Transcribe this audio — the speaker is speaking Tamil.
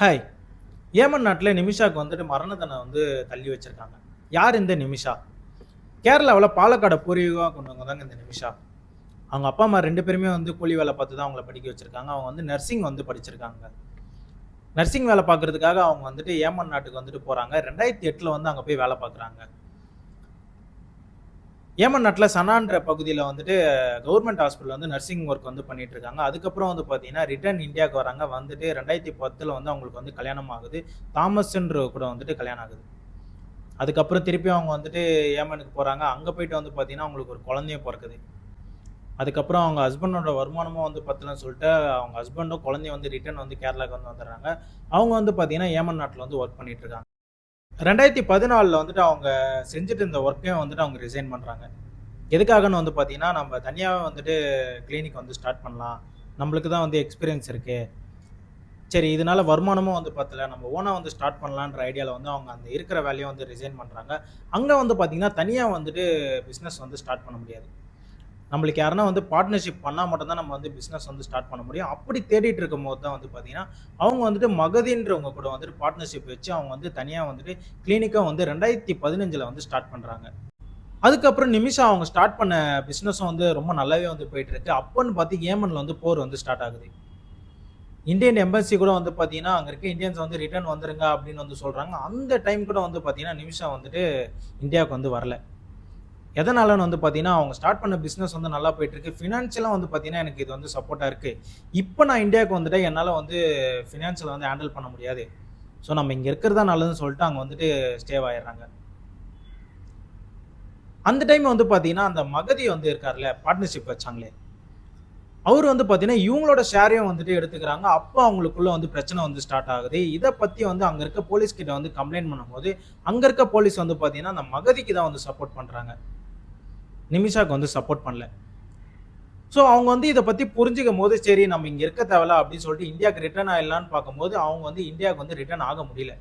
ஹாய் ஏமன் நாட்டில் நிமிஷாக்கு வந்துட்டு மரணத்தனை வந்து தள்ளி வச்சுருக்காங்க. யார் இந்த நிமிஷா? கேரளாவில் பாலக்காடை பூர்வீகமாக கொண்டவங்க தாங்க இந்த நிமிஷா. அவங்க அப்பா அம்மா ரெண்டு பேருமே வந்து கூலி வேலை பார்த்து தான் அவங்கள படிக்க வச்சுருக்காங்க. அவங்க வந்து நர்சிங் வந்து படிச்சிருக்காங்க. நர்சிங் வேலை பார்க்கறதுக்காக அவங்க வந்துட்டு ஏமன் நாட்டுக்கு வந்துட்டு போகிறாங்க ரெண்டாயிரத்தி எட்டில் வந்து அங்கே போய் வேலை பார்க்குறாங்க. ஏமன் நாட்டில் சனான்ற பகுதியில் வந்துட்டு கவர்மெண்ட் ஹாஸ்பிட்டல் வந்து நர்சிங் ஒர்க் வந்து பண்ணிட்டு இருக்காங்க. அதுக்கப்புறம் வந்து பார்த்தீங்கன்னா ரிட்டர்ன் இந்தியாவுக்கு வராங்க. வந்துட்டு ரெண்டாயிரத்தி பத்தில் வந்து அவங்களுக்கு வந்து கல்யாணம் ஆகுது தாமஸ்ன்ற கூட வந்துட்டு கல்யாணம் ஆகுது அதுக்கப்புறம் திருப்பி அவங்க வந்துட்டு ஏமனுக்கு போகிறாங்க அங்கே போயிட்டு வந்து பார்த்தீங்கன்னா அவங்களுக்கு ஒரு குழந்தையும் பிறக்குது. அதுக்கப்புறம் அவங்க ஹஸ்பண்டோட வருமானமும் வந்து பத்தலன்னு சொல்லிட்டு அவங்க ஹஸ்பண்டும் குழந்தைய வந்து ரிட்டர்ன் வந்து கேரளாவுக்கு வந்து வந்துடுறாங்க. அவங்க வந்து பார்த்தீங்கன்னா ஏமன் நாட்டில் வந்து ஒர்க் பண்ணிட்டு இருக்காங்க. ரெண்டாயிரத்தி பதினாலில் வந்துட்டு அவங்க செஞ்சுட்டு இருந்த ஒர்க்கையும் வந்துட்டு அவங்க ரிசைன் பண்ணுறாங்க எதுக்காகன்னு வந்து பார்த்தீங்கன்னா நம்ம தனியாகவே வந்துட்டு கிளினிக் வந்து ஸ்டார்ட் பண்ணலாம். நம்மளுக்கு தான் வந்து எக்ஸ்பீரியன்ஸ் இருக்குது சரி இதனால வருமானமும் வந்து பார்த்தல நம்ம ஓனாக வந்து ஸ்டார்ட் பண்ணலான்ற ஐடியாவில் வந்து அவங்க அந்த இருக்கிற வேலையை வந்து ரிசைன் பண்ணுறாங்க அங்கே வந்து பார்த்தீங்கன்னா தனியாக வந்துட்டு பிஸ்னஸ் வந்து ஸ்டார்ட் பண்ண முடியாது. நம்மளுக்கு யாருன்னா வந்து பார்ட்னர்ஷிப் பண்ணால் மட்டும்தான் நம்ம வந்து பிஸ்னஸ் வந்து ஸ்டார்ட் பண்ண முடியும். அப்படி தேடிட்டு இருக்கும் போது தான் வந்து பார்த்தீங்கன்னா அவங்க வந்துட்டு மகதின்றவங்க கூட வந்துட்டு பார்ட்னர்ஷிப் வச்சு அவங்க வந்து தனியாக வந்துட்டு கிளினிக்காக வந்து ரெண்டாயிரத்தி பதினஞ்சில் வந்து ஸ்டார்ட் பண்ணுறாங்க அதுக்கப்புறம் நிமிஷம் அவங்க ஸ்டார்ட் பண்ண பிஸ்னஸும் வந்து ரொம்ப நல்லாவே வந்து போயிட்டு இருக்கு. அப்போன்னு பார்த்து ஏமனில் வந்து போர் வந்து ஸ்டார்ட் ஆகுது. இந்தியன் எம்பசி கூட வந்து பார்த்தீங்கன்னா அங்கே இருக்க இந்தியன்ஸ் வந்து ரிட்டர்ன் வந்துருங்க அப்படின்னு வந்து சொல்கிறாங்க அந்த டைம் கூட வந்து பார்த்தீங்கன்னா நிமிஷம் வந்துட்டு இந்தியாவுக்கு வந்து வரல. எதனாலன்னு வந்து பார்த்தீங்கன்னா அவங்க ஸ்டார்ட் பண்ண பிஸ்னஸ் வந்து நல்லா போயிட்டு இருக்கு ஃபினான்ஷியலாக வந்து பார்த்தீங்கன்னா எனக்கு இது வந்து சப்போர்ட்டாக இருக்குது இப்போ நான் இந்தியாவுக்கு வந்துட்டு என்னால் வந்து ஃபினான்ஷியலை வந்து ஹேண்டில் பண்ண முடியாது. ஸோ நம்ம இங்கே இருக்கிறதா நல்லதுன்னு சொல்லிட்டு அங்கே வந்துட்டு ஸ்டேவ் ஆயிடுறாங்க. அந்த டைம் வந்து பார்த்தீங்கன்னா அந்த மகதி வந்து இருக்கார்ல பார்ட்னர்ஷிப் வச்சாங்களே. அவர் வந்து பார்த்தீங்கன்னா இவங்களோட ஷேரையும் வந்துட்டு எடுத்துக்கிறாங்க. அப்போ அவங்களுக்குள்ள வந்து பிரச்சனை வந்து ஸ்டார்ட் ஆகுது. இதை பற்றி வந்து அங்கே இருக்க போலீஸ் கிட்ட வந்து கம்ப்ளைண்ட் பண்ணும்போது அங்கே இருக்க போலீஸ் வந்து பார்த்தீங்கன்னா அந்த மகதிக்கு தான் வந்து சப்போர்ட் பண்ணுறாங்க நிமிஷாக்கு வந்து சப்போர்ட் பண்ணல. ஸோ அவங்க வந்து இதை பற்றி புரிஞ்சுக்கும் போது சரி நம்ம இங்கே இருக்க தேவையில்ல அப்படின்னு சொல்லிட்டு இந்தியாவுக்கு ரிட்டர்ன் ஆகிடலான்னு பார்க்கும்போது அவங்க வந்து இந்தியாவுக்கு வந்து ரிட்டர்ன் ஆக முடியல.